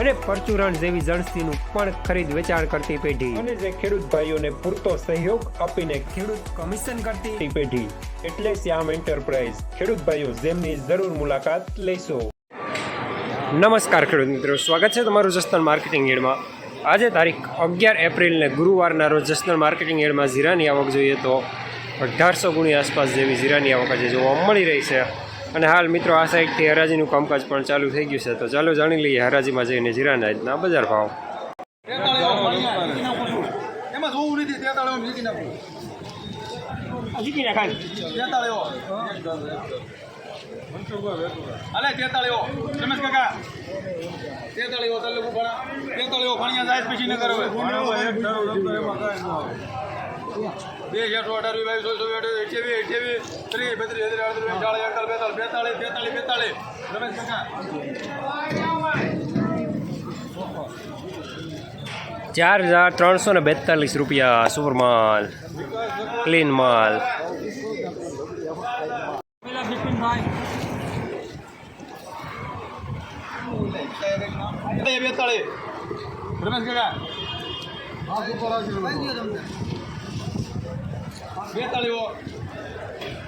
અને પરચુરણ જેવી જણસીનું પણ ખરીદ વેચાણ કરતી પેઢી. અને જે ખેડૂત ભાઈઓને પૂરતો સહયોગ આપીને ખેડૂત કમિશન કરતી પેઢી. એટલે શ્યામ એન્ટરપ્રાઇઝ. ખેડૂત ભાઈઓ જેમની જરૂર મુલાકાત લેશો. નમસ્કાર ખેડૂત મિત્રો સ્વાગત છે તમારું જસ્તન માર્કેટિંગ એડમાં. આજે તારીખ અગિયાર એપ્રિલને ગુરુવારના રોજ જસદણ માર્કેટિંગ યાર્ડમાં જીરાની આવક જોઈએ તો અઢારસો ગુણી આસપાસ જેવી જીરાની આવક આજે જોવા મળી રહી છે. અને હાલ મિત્રો આ સાઈડથી હરાજીનું કામકાજ પણ ચાલુ થઈ ગયું છે. તો ચાલો જાણી લઈએ હરાજીમાં જઈને જીરાના આજના બજાર ભાવ. એમાં તેતાળીઓ તેતાળીઓ અલે તેતાળીઓ રમેશ કાકા. તેતાળીઓ તલ્લુ ભણા. તેતાળીઓ ભણ્યા જાય પછી ન કરો હજાર અઢાર બાવીસ ચોવીસ અઠ્યાવીસ અઠ્યાવીસ ત્રીસ બત્રીસ ત્રીસ અડત્રીસ ચાળીસ એકતાલીસ બેતાલીસ બેતાલીસ બેતાલીસ રમેશ કાકા. ચાર હજાર ત્રણસો ને બેતાલીસ રૂપિયા સુપર માલ. ક્લીન માલ. બેતાળીસ. રમેશ કાકા. બેતાળીઓ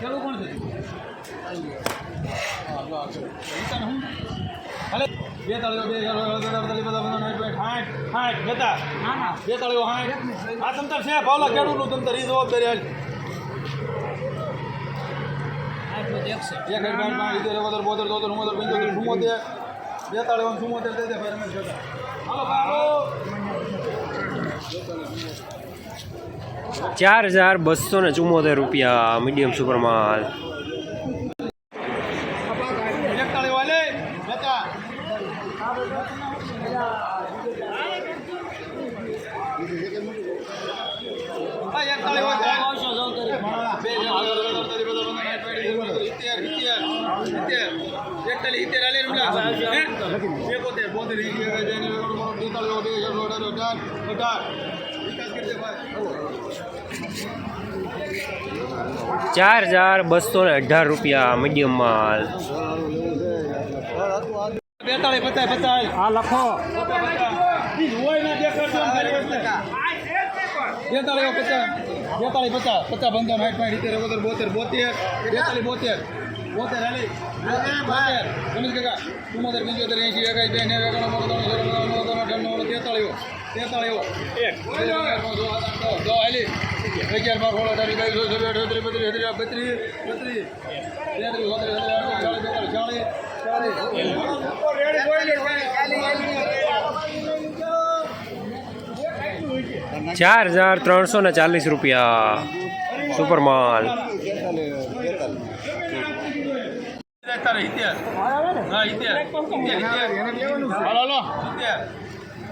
પેલું કોણ છે? હાલે. બેતાળીઓ બે બધા બધા હાઠ હાઠ બેતા બેતાળીઓ હાઠ. આ તમતર છે ભાવલા ખેડૂતનું તમતર એ જવાબદારી હાલ. તોતેર પંચોતેર ચુમ્મોતેર હાલો ચાર હજાર બસો ને ચુમ્મોતેર રૂપિયા મીડિયમ સુપર માલ એકતાળીઓ હાલે બેતા આ એકતાળીઓ થાય બે ઇત્તેર ઇત્તેર ઇત્તેર એકતાલીસ ઇત્તેર હાલે રમલા હે એકોતેર બોતેર ઇત્તેર તેતાળીઓ બે હજાર અઢાર અઢાર અઢાર વિકાસ કરજે ભાઈ ચાર હજાર બસો ને અઢાર રૂપિયા મીડિયમ માલ બેતાળીસ પચાસ પચાસ હા લખો. બેતાળીસ પચાસ બેતાળીસ પચાસ પચાસ પંચાવન સાઠ પાંઠ સિત્તેર એકોતેર બોતેર બોતેર બેતાળીસ બોતેર બોતેર હાલી બોતેર રમેશ કાકા ચુમ્મોતેર પંચોતેર એંશી એકાઈ બે નેવું એકાણું બાણું ત્રણ સોળ પંદર પંદર તેતાળીઓ તેતાળીઓ એક હાલી અગિયાર બાર સોળ અઢાર બાવીસ ચોવીસ અઠ્યાવીસ બત્રીસ બત્રીસ બત્રીસ બત્રીસ તેત્રીસ ચોત્રીસ ચાલીસ બેતાલીસ ચાલીસ ચાલીસ ચાર હજાર ત્રણસો ને ચાલીસ રૂપિયા સુપર માલ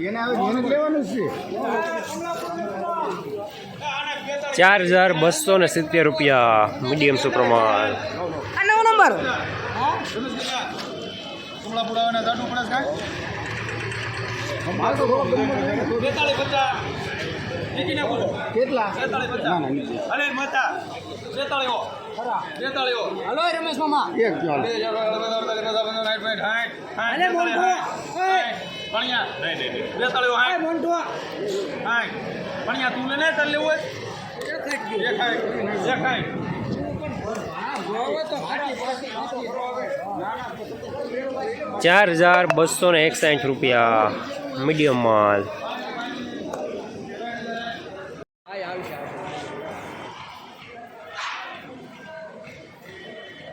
એને લેવાનું હા ચાર હજાર બસો ને સિત્તેર રૂપિયા મીડિયમ સુપ્રમાણ. નવો નંબર. કેટલા? હલો રમેશ મામા. ઓય. ભણ્યા તું લે ને તાર લેવું હોય? ચાર હજાર બસો ને એકસાઠ રૂપિયા મીડિયમ માલ.